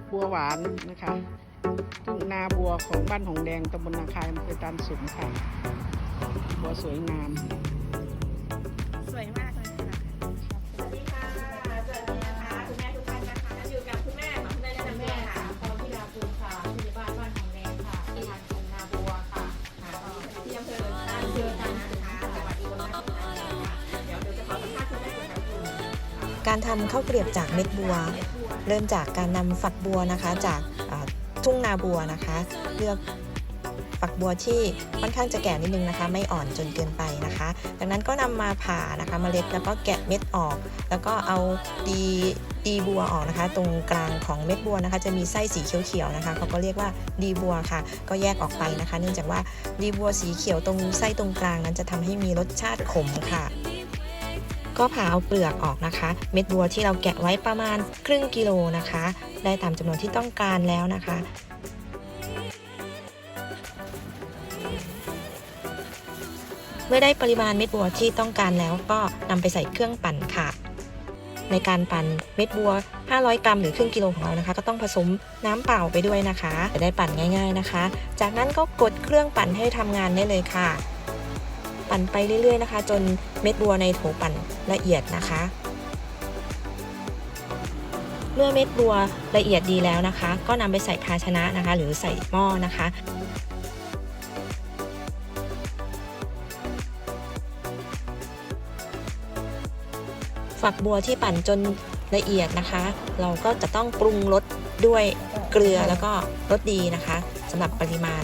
กบัวหวานนะคะทุ่งนาบัวของบ้านหงแดงตำบลนาคายอำเภอตันสุมค่ะบัวสวยงาม การทำข้าวเกลียบจากเม็ดบัว เริ่มจากการนำฝักบัวนะคะจากทุ่งนาบัวนะคะ เลือกฝักบัวที่ค่อนข้างจะแก่นิดนึงนะคะ ไม่อ่อนจนเกินไปนะคะ จากนั้นก็นำมาผ่านะคะเมล็ดแล้วก็แกะเม็ดออก แล้วก็เอาดีดีบัวออกนะคะ ตรงกลางของเม็ดบัวนะคะ จะมีไส้สีเขียวๆนะคะเขาก็เรียกว่าดีบัวค่ะ ก็แยกออกไปนะคะ เนื่องจากว่าดีบัวสีเขียวตรงไส้ตรงกลางนั้นจะทำให้มีรสชาติขมค่ะ ก็ผ่าเอาเปลือกออกนะคะ เม็ดบัวที่เราแกะไว้ประมาณครึ่งกิโลนะคะ ได้ตามจำนวนที่ต้องการแล้วนะคะเมื่อได้ปริมาณเม็ดบัวที่ต้องการแล้วก็นำไปใส่เครื่องปั่นค่ะ ในการปั่นเม็ดบัว 500 กรัมหรือครึ่งกิโลของเรานะคะ ก็ต้องผสมน้ำเปล่าไปด้วยนะคะ จะได้ปั่นง่าย ๆนะคะ จากนั้นก็กดเครื่องปั่นให้ทำงานได้เลยค่ะ ปั่นไปเรื่อยๆนะคะ จนเม็ดบัวในโถปั่นละเอียดนะคะ เมื่อเม็ดบัวละเอียดดีแล้วนะคะ ก็นำไปใส่ภาชนะนะคะ หรือใส่หม้อนะคะฝักบัวที่ปั่นจนละเอียดนะคะ เราก็จะต้องปรุงรสด้วยเกลือแล้วก็รสดีนะคะสำหรับปริมาณ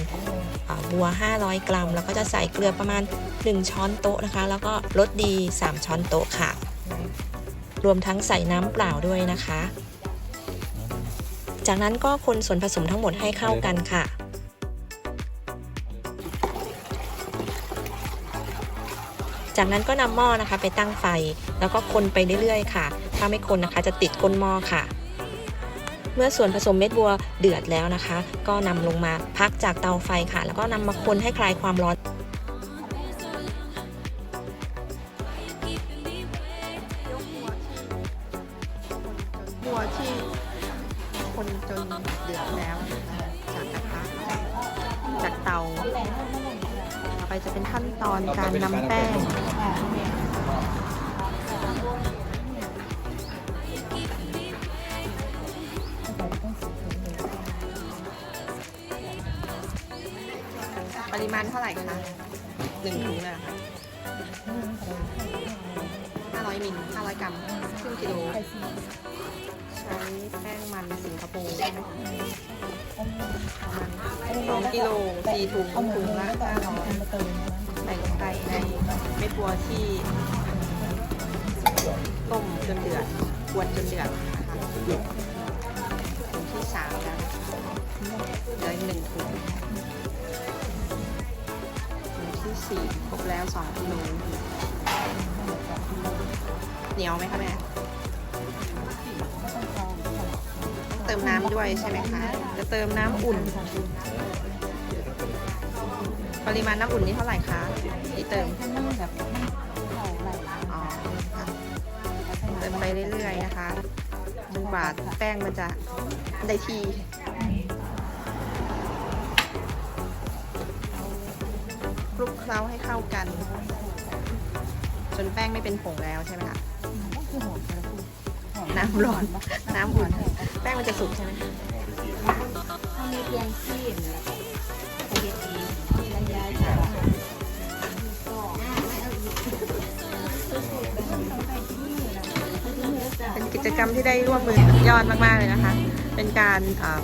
บัว 500 กรัม แล้วก็จะใส่เกลือประมาณ 1 ช้อนโต๊ะนะคะ แล้วก็รสดี 3 ช้อนโต๊ะค่ะ รวมทั้งใส่น้ำเปล่าด้วยนะคะ จากนั้นก็คนส่วนผสมทั้งหมดให้เข้ากันค่ะจากนั้นก็นำหม้อนะคะไปตั้งไฟ แล้วก็คนไปเรื่อยๆค่ะ ถ้าไม่คนนะคะจะติดก้นหม้อค่ะ เมื่อส่วนผสมเม็ดบัวเดือดแล้วนะคะ ก็นำลงมาพักจากเตาไฟค่ะ แล้วก็นำมาคนให้คลายความร้อน ที่คนจนเดือดแล้วนะคะจากกระทะจากจากเตา ต่อไปจะเป็นขั้นตอนการนำแป้ง ปริมาณเท่าไหร่คะหนึ่งถุงอะค่ะห้าร้อยมิลห้าร้อยกรัมครึ่งกิโล ใช้แป้งมันสิงคโปร์ใช่ไหมประมาณกิโลสี่ถุงถุงละห้าร้อยใส่ลงไปในเม็ดบัวที่ต้มจนเดือดกวนจนเดือดนะคะถุงที่สามแล้วนะเหลืออีกหนึ่งถุงถุงที่สี่ครบแล้วสองกิโลเหนียวไหมคะแม่ มน้ำด้วยใช่ไหมคะ จะเติมน้ำอุ่น ปริมาณน้ำอุ่นนี่เท่าไหร่คะที่เติมอ๋อค่ะเติมไปเรื่อยๆนะคะจนกว่าแป้งมันจะได้ที่คลุกเคล้าให้เข้ากัน จนแป้งไม่เป็นผงแล้วใช่ไหมคะ น้ำร้อน น้ำอุ่น แป้งมันจะสุกใช่ไหมถ้ามีเพียงที่แล้วก็โอเคดีที่ระยะจะก็เป็นกิจกรรมที่ได้ร่วมมือสุดยอดมากๆเลยนะคะ เป็นการเอ่อ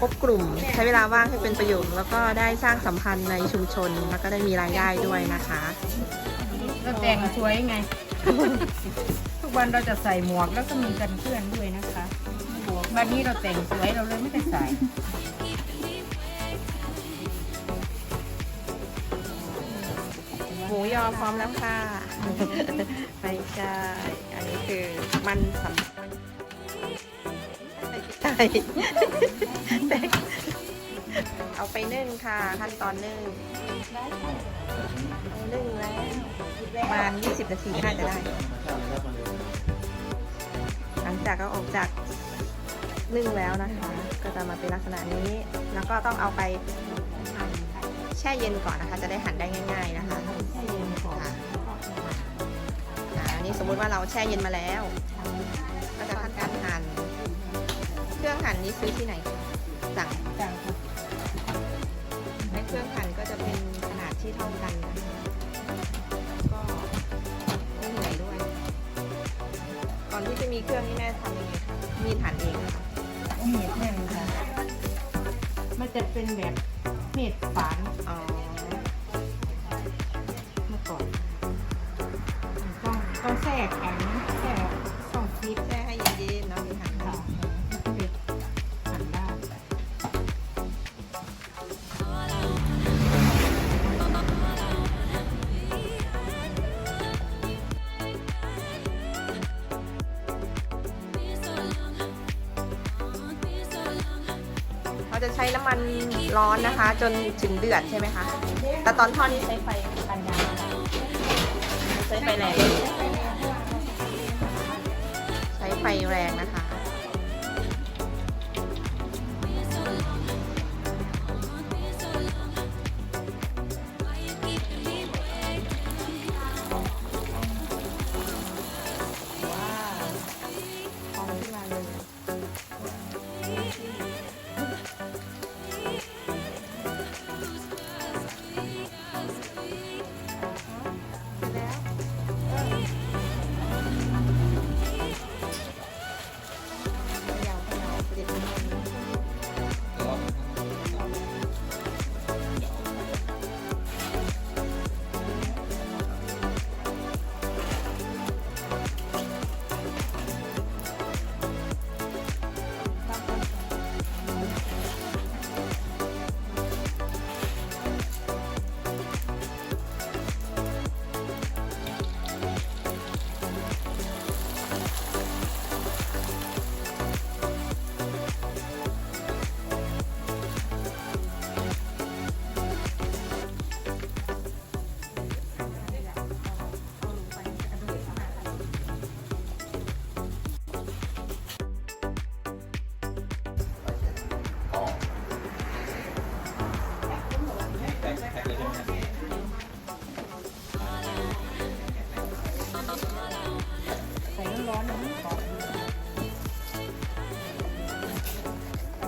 พบกลุ่มใช้เวลาว่างให้เป็นประโยชน์ แล้วก็ได้สร้างสัมพันธ์ในชุมชน แล้วก็ได้มีรายได้ด้วยนะคะเราแต่งสวยไง ทุกวันเราจะใส่หมวกแล้วก็มีกันเพื่อนด้วยนะคะวันนี้เราแต่งสวยเราเลยไม่ได้ใส่หมูยอพร้อมแล้วค่ะไม่ใช่อันนี้คือมันสำใช่แป้งเอา ไปนึ่งค่ะ ขั้นตอนนึ่งเอานึ่งแล้วประมาณ20นาทีน่าจะได้ หลังจากเอาออกจากนึ่งแล้วนะคะ ก็จะมาเป็นลักษณะนี้ แล้วก็ต้องเอาไปแช่เย็นก่อนนะคะ จะได้หั่นได้ง่าย ๆนะคะแช่เย็นก่อนค่ะอ่าอันนี้สมมุติว่าเราแช่เย็นมาแล้ว ก็จะทำการหั่น เครื่องหั่นนี้ซื้อที่ไหนคะสั่ง ก่อนที่จะมีเครื่องนี่แม่ทำยังไงคะมีดหั่นเองนะคะมีดแน่นค่ะ มันจะเป็นแบบมีดฝานอ๋อเมื่อก่อน ต้องต้องแทรกแข็ง น้ำมันร้อนนะคะ จนถึงเดือดใช่ไหมคะ แต่ตอนทอดนี่ใช้ไฟปานกลางใช้ไฟแรง ใช้ไฟแรงนะคะ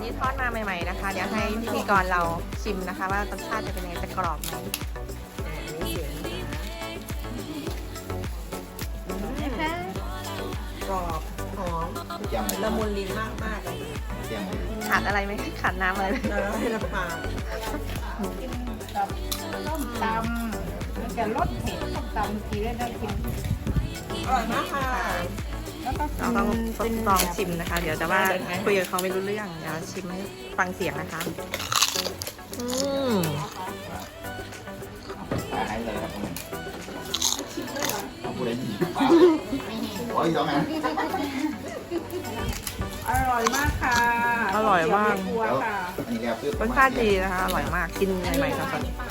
นนี้ทอดมาใหม่ ๆนะคะ เดี๋ยวให้พิธีกรเราชิมนะคะ ว่ารสชาติจะเป็นยังไงจะกรอบไหมอ่าอันนี้เสียงนะคะกรอบหอมยำเลยละมุนลิ้นมากมากๆเลยยำเลยขาดอะไรไหมขาดน้ำอะไรไหมกินกับต้มตำมันจะลดเผ็ดต้มตำทีแล้วได้กินอร่อยมากค่ะแล้วก็ เราต้องทดลองชิมนะคะ เดี๋ยวจะว่าได้ไหมคุยกับเขาไม่รู้เรื่องเดี๋ยวชิมให้ฟังเสียงนะคะ อืมตายเลยครับผมเอาผู้ใดยิงเปล่าโอ้ยสองอันอร่อยมากค่ะ อร่อยมากครัวค่ะอันนี้แกเพื่อรสชาติดีนะคะ อร่อยมาก กินใหม่ๆสดๆอืม